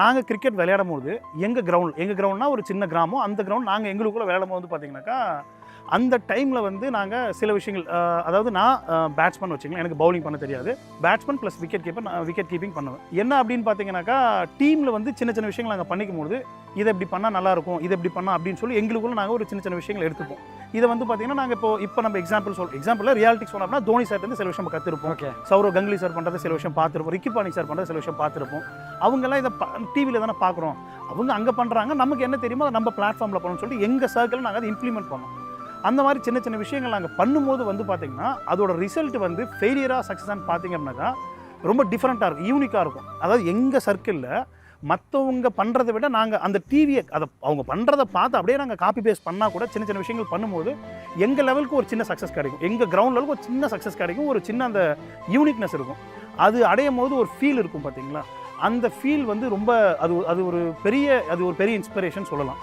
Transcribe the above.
நாங்கள் கிரிக்கெட் விளையாடும் போது எங்கள் கிரவுண்ட் எங்கள் கிரவுண்ட்னா ஒரு சின்ன கிராமம். அந்த கிரவுண்ட் நாங்கள் எங்களுக்குள்ளே விளையாடும் போது பார்த்தீங்கன்னாக்கா அந்த டைமில் வந்து நாங்கள் சில விஷயங்கள் அதாவது நான் பேட்ஸ்மேன் வச்சுக்கலாம் எனக்கு பவுலிங் பண்ண தெரியாது. பேட்ஸ்மேன் ப்ளஸ் விக்கெட் கீப்பர் நான் விக்கெட் கீப்பிங் பண்ணுவேன். என்ன அப்படின்னு பார்த்தீங்கன்னாக்கா டீமில் வந்து சின்ன சின்ன விஷயங்கள் நாங்கள் பண்ணிக்கும் போது இதை இப்படி பண்ணால் நல்லாயிருக்கும் இதை இப்படி பண்ணால் அப்படின்னு சொல்லி எங்களுக்குள்ள நாங்கள் ஒரு சின்ன சின்ன விஷயங்கள் எடுத்துப்போம். இதை வந்து பார்த்தீங்கன்னா நாங்கள் இப்போ இப்போ நம்ம எக்ஸாம்பிள் சொல் எக்ஸாம்பிள் ரியாலிட்டி சொன்னோம்னா தோனி சார் வந்து சில விஷயம் கற்றுருப்போம் ஓகே சௌரவ் கங்குலி சார் பண்ணுறது சில விஷயம் பார்த்துருப்போம் ரிக்கி பாணி சார் பண்ணுறது சில விஷயம் பார்த்துருப்போம் அவங்கெல்லாம் இதை டிவியில் தானே பார்க்குறோம் அவங்க அங்கே பண்ணுறாங்க நமக்கு என்ன தெரியுமோ அதை நம்ம பிளாட்ஃபார்மில் பண்ணணும்னு சொல்லிட்டு எங்கள் சர்க்கிள் நாங்கள் அதை இம்ப்ளிமெண்ட் பண்ணோம். அந்த மாதிரி சின்ன சின்ன விஷயங்கள் நாங்கள் பண்ணும்போது வந்து பார்த்திங்கன்னா அதோட ரிசல்ட் வந்து ஃபெயிலியராக சக்ஸஸான்னு பார்த்தீங்க அப்படின்னாக்கா ரொம்ப டிஃப்ரெண்ட்டாக இருக்கும் யூனிக்காக இருக்கும். அதாவது எங்கள் சர்க்கிளில் மற்றவங்க பண்ணுறதை விட நாங்கள் அந்த டிவியை அதை அவங்க பண்ணுறதை பார்த்து அப்படியே நாங்கள் காப்பி பேஸ்ட் பண்ணால் கூட சின்ன சின்ன விஷயங்கள் பண்ணும்போது எங்கள் லெவலுக்கு ஒரு சின்ன சக்ஸஸ் கிடைக்கும். எங்கள் கிரவுண்ட் லெவலுக்கு ஒரு சின்ன சக்ஸஸ் கிடைக்கும் ஒரு சின்ன அந்த யூனிக்னஸ் இருக்கும். அது அடையும் போது ஒரு ஃபீல் இருக்கும் பார்த்தீங்களா அந்த ஃபீல் வந்து ரொம்ப அது அது ஒரு பெரிய அது ஒரு பெரிய இன்ஸ்பிரேஷன் சொல்லலாம்.